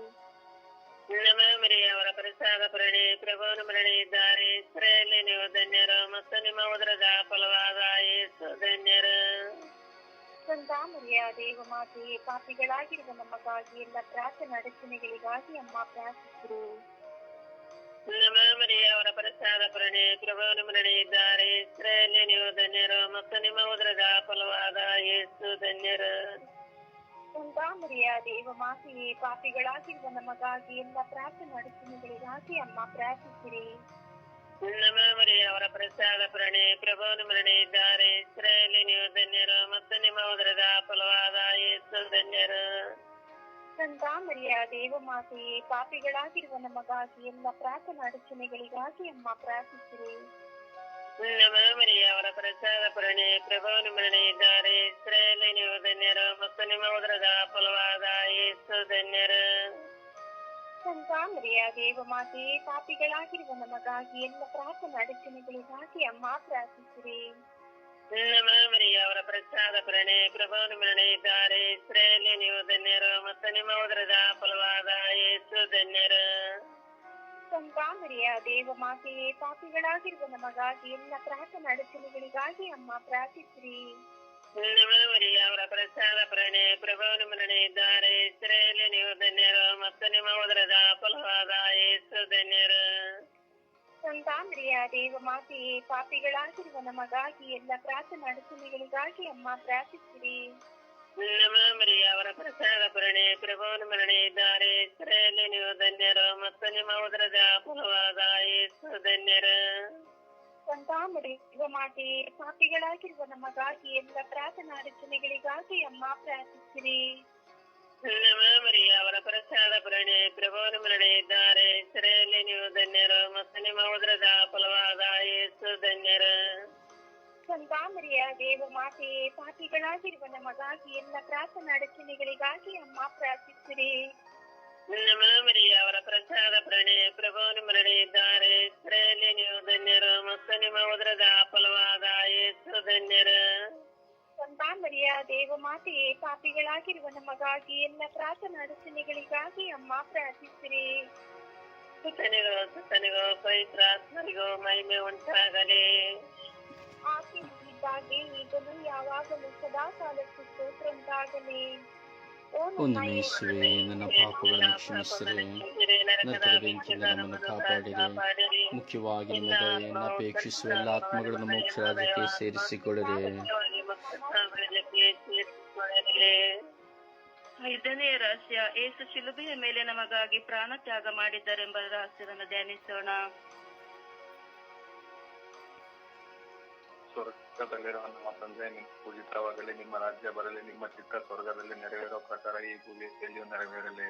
ನಮ್ಮ ಮರಿಯ ಅವರ ಪ್ರಸಾದ ಪುರಣೆ ಪ್ರಭು ನಿಮ್ಮೊಡನೆ ಇದ್ದಾರೆ ಇಸ್ರಾಯೇಲ್ ನೀವು ಧನ್ಯರು ಮತ್ತು ನಿಮ್ಮ ಉದರದ ಫಲವಾದ ಯೇಸು ಧನ್ಯರು ಸಂತಾಮರಿಯ ದೇವಮಾತೆಯೇ ಪಾಪಿಗಳಾಗಿರುವ ನಮಗಾಗಿ ಎಲ್ಲ ಪ್ರಾರ್ಥನಾ ರಚನೆಗಳಿಗಾಗಿ ಅಮ್ಮ ಪ್ರಾರ್ಥಿಸಿರಿ ಮರಿಯ ಅವರ ಪ್ರಸಾದ ಪುರಣೆ ಪ್ರಭು ನಿಮ್ಮೊಡನೆ ಇದ್ದಾರೆ. ಇಸ್ರಾಯೇಲ್ ನೀವು ಧನ್ಯರು ಮತ್ತು ನಿಮ್ಮ ಉದರದ ಫಲವಾದ ಯೇಸು ಧನ್ಯರು. ಸಂತಾಮರಿಯ ದೇವಮಾತೆಯೇ ಪಾಪಿಗಳಾಗಿರುವ ನಮಗಾಗಿ ಎಲ್ಲ ಪ್ರಾರ್ಥನಾ ರಚನೆಗಳಿಗಾಗಿ ಅಮ್ಮ ಪ್ರಾರ್ಥಿಸಿರಿ. ನಮ್ಮ ಮರಿಯ ಅವರ ಪ್ರಸಾದ ಪುರಣೆ ಪ್ರಭು ನಿಮ್ಮೊಡನೆ ಇದ್ದಾರೆ ಇಸ್ರಾಯೇಲ್ ನೀವು ಧನ್ಯರು ಮತ್ತು ನಿಮ್ಮ ಉದರದ ಫಲವಾದ ಯೇಸು ಧನ್ಯರು ಸಂತಾಮರಿಯ ದೇವಮಾತೆಯೇ ಪಾಪಿಗಳಾಗಿರುವ ನಮಗಾಗಿ ಎಲ್ಲ ಪ್ರಾರ್ಥನಾ ರಚನೆಗಳಿಗಾಗಿ ಅಮ್ಮ ಪ್ರಾರ್ಥಿಸಿರಿ ನಮ್ಮ ಮರಿಯ ಅವರ ಪ್ರಸಾದ ಪುರಣೆ ಪ್ರಭು ನಿಮ್ಮೊಡನೆ ಇದ್ದಾರೆ ಇಸ್ರಾಯೇಲ್ ನೀವು ಧನ್ಯರು ಮತ್ತು ನಿಮ್ಮ ಉದರದ ಫಲವಾದ ಯೇಸು ಧನ್ಯರು ಸಂತಾಮರಿಯ ದೇವಮಾತೆಯೇ ಪಾಪಿಗಳಾಗಿರುವ ನಮಗಾಗಿ ಎಲ್ಲ ಪ್ರಾರ್ಥನಾ ಅಡಚಣೆಗಳಿಗಾಗಿ ಅಮ್ಮ ಪ್ರಾರ್ಥಿಸಿರಿ. ಮರಿಯ ಅವರ ಪ್ರಸಾದ ಪುರಣೆ ಪ್ರಭು ಮರಣೆ ತಾರೆ ಇಸ್ರೇಲಿ ನೀವು ಧನ್ಯರು ಮತ್ತು ನಿಮ್ಮ ಉದರದ ಫಲವಾದ ಯೇಸು ಧನ್ಯರು. ಸಂತಾಮರಿಯ ದೇವಮಾತೆಯೇ ಪಾಪಿಗಳಾಗಿರುವ ನಮಗಾಗಿ ಎಲ್ಲ ಪ್ರಾರ್ಥನಾ ಅಡಚಣೆಗಳಿಗಾಗಿ ಅಮ್ಮ ಪ್ರಾರ್ಥಿಸಿರಿ. ನಮ್ಮ ಮರಿಯ ಅವರ ಪ್ರಸಾದ ಪ್ರಣೆ ಪ್ರಭು ಮರಣೆ ಇದ್ದಾರೆ. ಇಸ್ರೇಲಿ ನೀವು ಧನ್ಯರು ಮತ್ತು ನಿಮ್ಮ ಉದರದ ಫಲವಾದ ಯೇಸು ಧನ್ಯರು. ಸಂತಾಮರಿಯ ದೇವಮಾತೆಯೇ ಪಾಪಿಗಳಾಗಿರುವ ನಮಗಾಗಿ ಎಲ್ಲ ಪ್ರಾರ್ಥನಾ ಅಡಚಣೆಗಳಿಗಾಗಿ ಅಮ್ಮ ಪ್ರಾರ್ಥಿಸಿರಿ. ನಮ್ಮ ಮರಿಯ ಅವರ ಪ್ರಸಾದ ಪ್ರಣೆ ಪ್ರಭು ಮರಣೆ ಇದ್ದಾರೆ. ಇಸ್ರೇಲಿ ನೀವು ಧನ್ಯರು ಮತ್ತು ನಿಮ್ಮ ಉದರದ ಫಲವಾದ ಯೇಸು ಧನ್ಯರು. ಸಂತಾಮರಿ ದೇವಮಾತೆಯೇ ಪಾಪಿಗಳಾಗಿರುವ ನಮಗಾಗಿ ಎಲ್ಲ ಪ್ರಾರ್ಥನಾ ರಚನೆಗಳಿಗಾಗಿ ಅಮ್ಮ ಪ್ರಾರ್ಥಿಸಿರಿ ನಮ್ಮ ಮರಿಯ ಅವರ ಪ್ರಸಾದ ಪುರಣೆ ಪ್ರಭು ನಿಮ್ಮೊಡನೆ ಇದ್ದಾರೆ ಇಸ್ರಾಯೇಲ್ ನೀವು ಧನ್ಯರು ಮತ್ತು ನಿಮ್ಮ ಉದರದ ಫಲವಾದ ಯೇಸು ಧನ್ಯರು ಸಂತಾಮರಿಯ ದೇವಮಾತೆಯೇ ಪಾಪಿಗಳಾಗಿರುವ ನಮಗಾಗಿ ಎಲ್ಲ ಪ್ರಾರ್ಥನಾ ರಚನೆಗಳಿಗಾಗಿ ಅಮ್ಮ ಪ್ರಾರ್ಥಿಸಿರಿ ನಮ್ಮ ಮರಿಯ ಅವರ ಪ್ರಸಾದ ಪ್ರಣಯ ಪ್ರಭು ನಿಮ್ಮೊಡನೆ ಇದ್ದಾರೆ. ಇಸ್ರಾಯೇಲ್ ನೀವು ಧನ್ಯರು ಮತ್ತು ನಿಮ್ಮ ಉದರದ ಫಲವಾದ ಯೇಸು ಧನ್ಯರು. ಸಂತಾಮರಿಯ ದೇವಮಾತೆಯೇ ಪಾಪಿಗಳಾಗಿರುವ ನಮಗಾಗಿ ಎಲ್ಲ ಪ್ರಾರ್ಥನಾ ರಚನೆಗಳಿಗಾಗಿ ಅಮ್ಮ ಪ್ರಾರ್ಥಿಸಿರಿ. ಸುತನಿಗೋ ಸುತನಿಗೋ ಪವಿತ್ರಾತ್ಮರಿಗೋ ಮಹಿಮೆ ಉಂಟಾಗಲಿ. ಆಕೆ ಇದ್ದಾಗೆ ಈಗಲೂ ಯಾವಾಗಲೂ ಸದಾ ಕಾಲಕ್ಕೂ ಸ್ತೋತ್ರ ಉಂಟಾಗಲಿ ಓ ಓ ನನ್ನ ಪಾಪಗಳನ್ನು ಕ್ಷಮಿಸಿರಿ. ನರಕದ ಬೆಂಕಿಯಿಂದ ನಮ್ಮನ್ನು ಕಾಪಾಡಿರಿ. ಮುಖ್ಯವಾಗಿ ನಿಮ್ಮ ಅಪೇಕ್ಷಿಸುವ ಎಲ್ಲ ಆತ್ಮಗಳನ್ನು ಮೋಕ್ಷ ರಾಜ್ಯಕ್ಕೆ ಸೇರಿಸಿಕೊಳ್ಳಿರಿ. ಐದನೆಯ ರಹಸ್ಯ, ಏಸು ಶಿಲುಬೆಯ ಮೇಲೆ ನಮಗಾಗಿ ಪ್ರಾಣ ತ್ಯಾಗ ಮಾಡಿದ್ದಾರೆಂಬ ರಹಸ್ಯವನ್ನು ಧ್ಯಾನಿಸೋಣ. ಸ್ವರ್ಗದಲ್ಲಿರುವ ನಮ್ಮ ತಂದೆ ನಿಮ್ಮ ಪೂಜಿತವಾಗಲಿ ನಿಮ್ಮ ರಾಜ್ಯ ಬರಲಿ ನಿಮ್ಮ ಚಿತ್ತ ಸ್ವರ್ಗದಲ್ಲಿ ನೆರವೇರೋ ಪ್ರಕಾರ ಈ ಭೂಮಿಯಲ್ಲಿಯೂ ನೆರವೇರಲಿ.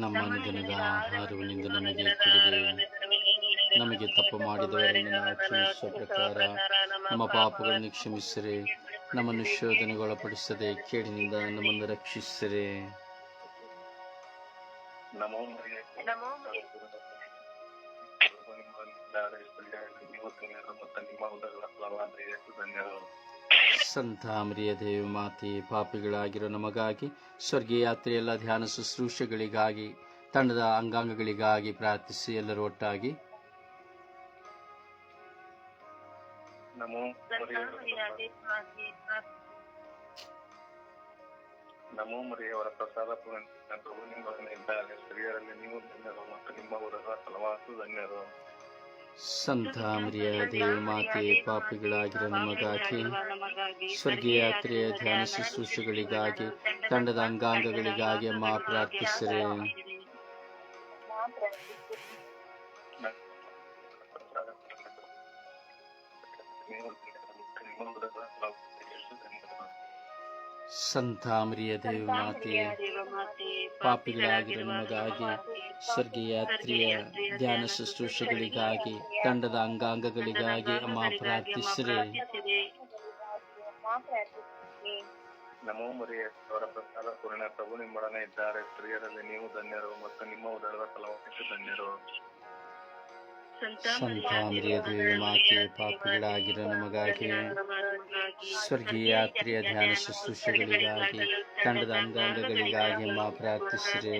ನಮ್ಮ ದಿನದ ಆಹಾರವನ್ನಿಂದ ನಮಗೆ ಕೊಡಿರಿ ನಮಗೆ ತಪ್ಪು ಮಾಡಿದವರನ್ನು ನಾವು ಕ್ಷಮಿಸುವ ಪ್ರಕಾರ ನಮ್ಮ ಪಾಪಗಳನ್ನು ಕ್ಷಮಿಸಿರಿ ನಮ್ಮನ್ನು ಶೋಧನೆಗೊಳಪಡಿಸದೆ ಕೇಡಿನಿಂದ ನಮ್ಮನ್ನು ರಕ್ಷಿಸಿರಿ. ನಮೋ ನಮೋ ಮರಿಯ ದೇವಿ ಮಾತೆ ಪಾಪಿಗಳಾಗಿರೋ ನಮಗಾಗಿ ಸ್ವರ್ಗೀಯ ಯಾತ್ರೆಯೆಲ್ಲ ಧ್ಯಾನ ಶುಶ್ರೂಷೆಗಳಿಗಾಗಿ ತಂಡದ ಅಂಗಾಂಗಗಳಿಗಾಗಿ ಪ್ರಾರ್ಥಿಸಿ ಎಲ್ಲರೂ ಒಟ್ಟಾಗಿ ನಮೋ ಮರಿಯವರ ಪ್ರಸಾದ ಪ್ರಭು ನಿಮ್ಮ ಇದ್ದಾರೆ ಸ್ತ್ರೀಯರಲ್ಲಿ ನೀವು ಧನ್ಯರು ಮತ್ತು ನಿಮ್ಮ ಊರ ಹಲವಾರು ಧನ್ಯರು ಸಂತ ಮರಿಯ ದೇವಿ ಮಾತೆ ಪಾಪಿಗಳಾಗಿರೋ ನಮಗಾಗಿ ಸ್ವರ್ಗೀಯಾತ್ರೆಯ ಧ್ಯಾನ ಶುಶ್ರೂಷೆಗಳಿಗಾಗಿ ತಂಡದ ಅಂಗಾಂಗಗಳಿಗಾಗಿ ಅಮ್ಮ ಪ್ರಾರ್ಥಿಸಿರಿ. ಸಂತ ಮರಿಯ ದೇವ ಮಾತೆ ಪಾಪಿಗಳಾಗಿರೋ ನಮಗಾಗಿ ಸ್ವರ್ಗಯಾತ್ರಿಯ ಧ್ಯಾನ ಶುಶ್ರೂಷೆಗಳಿಗಾಗಿ ತಂಡದ ಅಂಗಾಂಗಗಳಿಗಾಗಿ ಅಮ್ಮ ಪ್ರಾರ್ಥಿಸಿರಿ. ನಮೋ ಮರಿಯ ಅವರ ಪ್ರಸಾದ ಪೂರ್ಣ ಪ್ರಭು ನಿಮ್ಮೊಡನೆ ಇದ್ದಾರೆ. ಸ್ತ್ರೀಯರಲ್ಲಿ ನೀವು ಧನ್ಯರು ಮತ್ತು ನಿಮ್ಮ ಉದರದ ಫಲವಾಗಿ ಧನ್ಯರು. ಸಂತ ಮರಿಯ ದೇವ ಮಾತೆ ಪಾಪಿಗಳಾಗಿರೋ ನಮಗಾಗಿ ಸ್ವರ್ಗೀಯ ಯಾತ್ರೆಯ ಧ್ಯಾನ ಶುಶ್ರೂಷೆಗಳಿಗಾಗಿ ತಂಡದ ಅಂಗಾಂಗಗಳಿಗಾಗಿ ಮಾ ಪ್ರಾರ್ಥಿಸಿರಿ.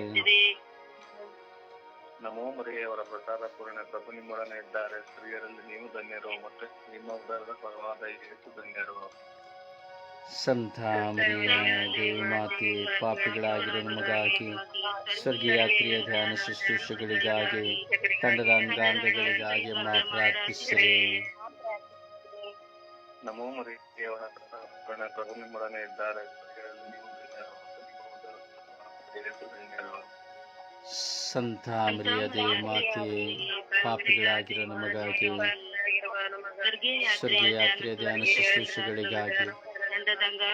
ನಮೋ ಮರಿಯವರ ಪ್ರಸಾದ ಪೂರ್ಣ ಪ್ರಭು ನಿಮ್ಮೊಡನೆ ಇದ್ದಾರೆ. ಸ್ತ್ರೀಯರಲ್ಲಿ ನೀವು ಧನ್ಯರು ಮತ್ತು ನಿಮ್ಮ ಉದರದ ಫಲವಾದ ಯೇಸು ಧನ್ಯರು. ಸಂತ ಮರಿಯ ದೇವ ಮಾತೆ ಪಾಪಿಗಳಾಗಿರೋ ನಮಗಾಗಿ ಸ್ವರ್ಗೀಯ ಯಾತ್ರೆಯ ಧ್ಯಾನ ಶುಶ್ರೂಷೆಗಳಿಗಾಗಿ ತಂಡದ ಅಂಗಾಂಗಗಳಿಗಾಗಿ ಅಮ್ಮ ಪ್ರಾರ್ಥಿಸಿರಿ ನಮೋ ಮರಿಯವರ ಪ್ರಸಾದ ಪೂರ್ಣ ಪ್ರಭು ನಿಮ್ಮೊಡನೆ ಇದ್ದಾರೆ ಸ್ತ್ರೀಯರಲ್ಲಿ ನೀವು ಧನ್ಯರು ಮತ್ತು ನಿಮ್ಮ ಉದರದ ಫಲವಾದ ಯೇಸು ಧನ್ಯರು ಸಂತ ಮರಿಯ ದೇವ ಮಾತೆ ಪಾಪಿಗಳಾಗಿರೋ ನಮಗಾಗಿ ಸ್ವರ್ಗೀಯ ಯಾತ್ರೆಯ ಧ್ಯಾನ ಶುಶ್ರೂಷೆಗಳಿಗಾಗಿ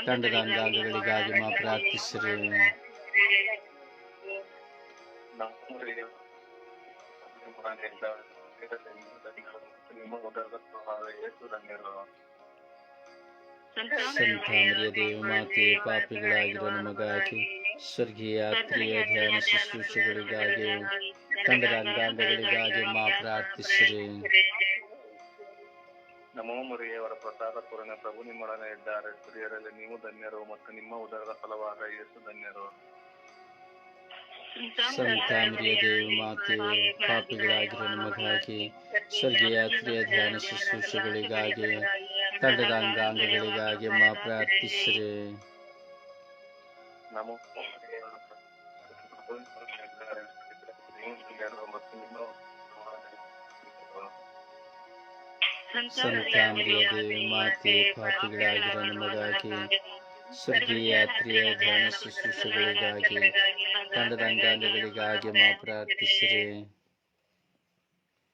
ತಂಡದ ಅಂಗಾಂಗಗಳಿಗಾಗಿ ಅಮ್ಮ ಪ್ರಾರ್ಥಿಸಿರಿ ನಮೋ ಮರಿಯವರ ನಿಮ್ಮೊಡನೆ ಇದ್ದಾರೆ ಸ್ತ್ರೀಯರಲ್ಲಿ ನೀವು ಧನ್ಯರು ಮತ್ತು ನಿಮ್ಮ ಉದರದ ಫಲವಾದ ಯೇಸು ಧನ್ಯರು ಸಂತ ಮರಿಯ ದೇವ ಮಾತೆ ಪಾಪಿಗಳಾಗಿರೋ ನಮಗಾಗಿ ಸ್ವರ್ಗೀಯ ಯಾತ್ರೆಯ ಧ್ಯಾನ ಶುಶ್ರೂಷೆಗಳಿಗಾಗಿ ತಂಡದ ಅಂಗಾಂಗಗಳಿಗಾಗಿ ಅಮ್ಮ ಪ್ರಾರ್ಥಿಸಿರಿ ನಮೋ ಮರಿಯವರ ಪ್ರಸಾದ ಪೂರ್ಣ ಪ್ರಭು ನಿಮ್ಮೊಡನೆ ಇದ್ದಾರೆ. ಸ್ತ್ರೀಯರಲ್ಲಿ ನೀವು ಧನ್ಯರು ಮತ್ತು ನಿಮ್ಮ ಉದರದ ಫಲವಾದ ಯೇಸು ಧನ್ಯರು. ಸಂತ ಮರಿಯ ದೇವ ಮಾತೆ ಪಾಪಿಗಳಾಗಿರೋ ನಮಗಾಗಿ ಸ್ವರ್ಗೀಯ ಯಾತ್ರೆಯ ಧ್ಯಾನ ಶುಶ್ರೂಷೆಗಳಿಗಾಗಿ ತಂಡದ ಅಂಗಾಂಗಗಳಿಗಾಗಿ ಅಮ್ಮ ಪ್ರಾರ್ಥಿಸಿರಿ. ನಮೋ. ಸಂತ ಮರಿಯ ದೇವ ಮಾತೆ ಪಾಪಿಗಳಾಗಿರೋ ನಮಗಾಗಿ ಸ್ವರ್ಗೀಯ ಯಾತ್ರೆಯ ಧ್ಯಾನ ಶುಶ್ರೂಷೆಗಳಿಗಾಗಿ ತಂಡದ ಅಂಗಾಂಗಗಳಿಗಾಗಿ ಅಮ್ಮ ಪ್ರಾರ್ಥಿಸಿರಿ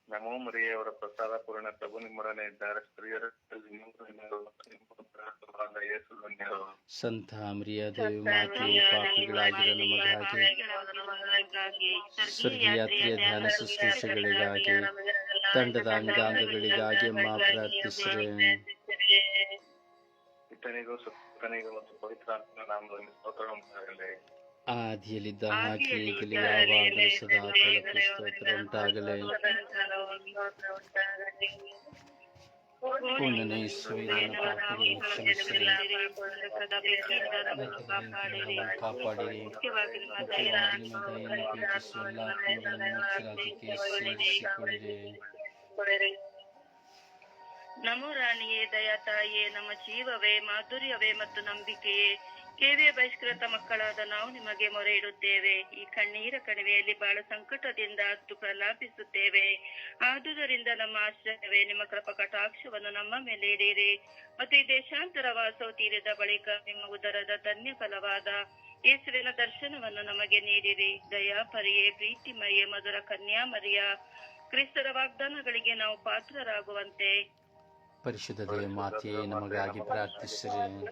ನಮೋ ಮರಿಯವರ ಪ್ರಸಾದ ಪೂರ್ಣ ಪ್ರಭು ನಿಮ್ಮೊಡನೆ ಇದ್ದಾರೆ ಸ್ತ್ರೀಯರಲ್ಲಿ ನೀವು ಧನ್ಯರು ಮತ್ತು ನಿಮ್ಮ ಉದರದ ಫಲವಾದ ಯೇಸು ಧನ್ಯರು ಸಂತ ಮರಿಯ ದೇವ ಮಾತೆ ಪಾಪಿಗಳಾಗಿರೋ ನಮಗಾಗಿ ಸ್ವರ್ಗೀಯ ಯಾತ್ರೆಯ ಧ್ಯಾನ ಶುಶ್ರೂಷೆಗಳಿಗಾಗಿ ತಂಡದ ಅಂಗಾಂಗಗಳಿಗಾಗಿ ಅಮ್ಮ ಪ್ರಾರ್ಥಿಸಿರಿ. ಇತನಿಗೂ ಸುತ್ತನಿಗೂ ಮತ್ತು ಪವಿತ್ರಾತ್ಮನ ನಾಮದಲ್ಲಿ ಸ್ತೋತ್ರ ಉಂಟಾಗಲಿ. ಆದಿಯಲ್ಲಿದ್ದ ಹಾಗೆ ಈಗಲೂ ಯಾವಾಗಲೂ ಸದಾ ಕಾಲಕ್ಕೂ ಸ್ತೋತ್ರ ಉಂಟಾಗಲಿ. ಪೂರ್ಣನೇ ಯೇಸುವೆ ನನ್ನ ಪಾಪಗಳನ್ನು ಕ್ಷಮಿಸಿರಿ ನಮ್ಮನ್ನು ಕಾಪಾಡಿರಿ ಮುಖ್ಯವಾಗಿ ನಿಮ್ಮ ದಯೆಯನ್ನು ಪ್ರೀತಿಸುವ ಎಲ್ಲ ಆತ್ಮಗಳನ್ನು ಮೋಕ್ಷರಾಜ್ಯಕ್ಕೆ ಸೇರಿಸಿಕೊಳ್ಳಿರಿ ನಮೋ ರಾಣಿಯೇ, ದಯಾ ತಾಯಿಯೇ ನಮ್ಮ ಜೀವವೇ, ಮಾಧುರ್ಯವೇ ಮತ್ತು ನಂಬಿಕೆಯೇ. ಕೇವಿಯ ಬಹಿಷ್ಕೃತ ಮಕ್ಕಳಾದ ನಾವು ನಿಮಗೆ ಮೊರೆ ಇಡುತ್ತೇವೆ ಈ ಕಣ್ಣೀರ ಕಣಿವೆಯಲ್ಲಿ ಬಹಳ ಸಂಕಟದಿಂದ ಹತ್ತು ಪ್ರಲಾಪಿಸುತ್ತೇವೆ. ಆದುದರಿಂದ ನಮ್ಮ ಆಶ್ರಯವೇ, ನಿಮ್ಮ ಕೃಪ ಕಟಾಕ್ಷವನ್ನು ನಮ್ಮ ಮೇಲೆ ಇಡೀರಿ. ಮತ್ತು ಈ ದೇಶಾಂತರ ವಾಸವು ತೀರಿದ ಬಳಿಕ ನಿಮ್ಮ ಉದರದ ಧನ್ಯ ಫಲವಾದ ಯೇಸುವಿನ ದರ್ಶನವನ್ನು ನಮಗೆ ನೀಡಿರಿ. ದಯಾ ಪರಿಯೇ ಪ್ರೀತಿ ಮಧುರ ಕನ್ಯಾಮರಿಯ ಕ್ರಿಸ್ತರ ವಾಗ್ದಾನಗಳಿಗೆ ನಾವು ಪಾತ್ರರಾಗುವಂತೆ. ಪರಿಶುದ್ಧ ಮಾತೆಯೇ ನಮಗಾಗಿ ಪ್ರಾರ್ಥಿಸಿರಿ.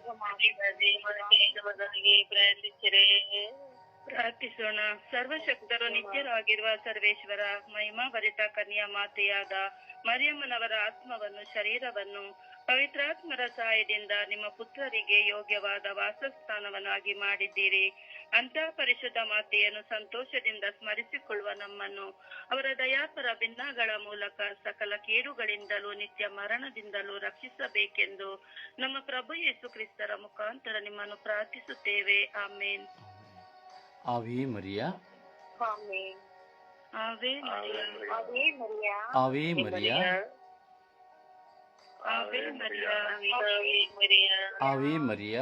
ಪ್ರಾರ್ಥಿಸೋಣ. ಸರ್ವಶಕ್ತರು ನಿತ್ಯರಾಗಿರುವ ಸರ್ವೇಶ್ವರ ಮಹಿಮಾ ಭರಿತ ಕನ್ಯಾ ಮಾತೆಯಾದ ಮರಿಯಮ್ಮನವರ ಆತ್ಮವನ್ನು ಶರೀರವನ್ನು ಪವಿತ್ರಾತ್ಮರ ಸಹಾಯದಿಂದ ನಿಮ್ಮ ಪುತ್ರರಿಗೆ ಯೋಗ್ಯವಾದ ವಾಸಸ್ಥಾನವನ್ನಾಗಿ ಮಾಡಿದ್ದೀರಿ. ಅಂತ ಪರಿಶುದ್ಧ ಮಾತೆಯನ್ನು ಸಂತೋಷದಿಂದ ಸ್ಮರಿಸಿಕೊಳ್ಳುವ ನಮ್ಮನ್ನು ಅವರ ದಯಾಪರ ಭಿನ್ನಗಳ ಮೂಲಕ ಸಕಲ ಕೇಡುಗಳಿಂದಲೂ ನಿತ್ಯ ಮರಣದಿಂದಲೂ ರಕ್ಷಿಸಬೇಕೆಂದು ನಮ್ಮ ಪ್ರಭು ಯೇಸು ಕ್ರಿಸ್ತರ ಮುಖಾಂತರ ನಿಮ್ಮನ್ನು ಪ್ರಾರ್ಥಿಸುತ್ತೇವೆ. ಆಮೇನ್. ಆವಿ ಮರಿಯ. ಆವೇ ಮರಿಯ. ಅವೇ ಮರಿಯಾ. ಆವೆ ಮರಿಯ. ಆವೆ ಮರಿಯ. ಆವೆ ಮರಿಯ.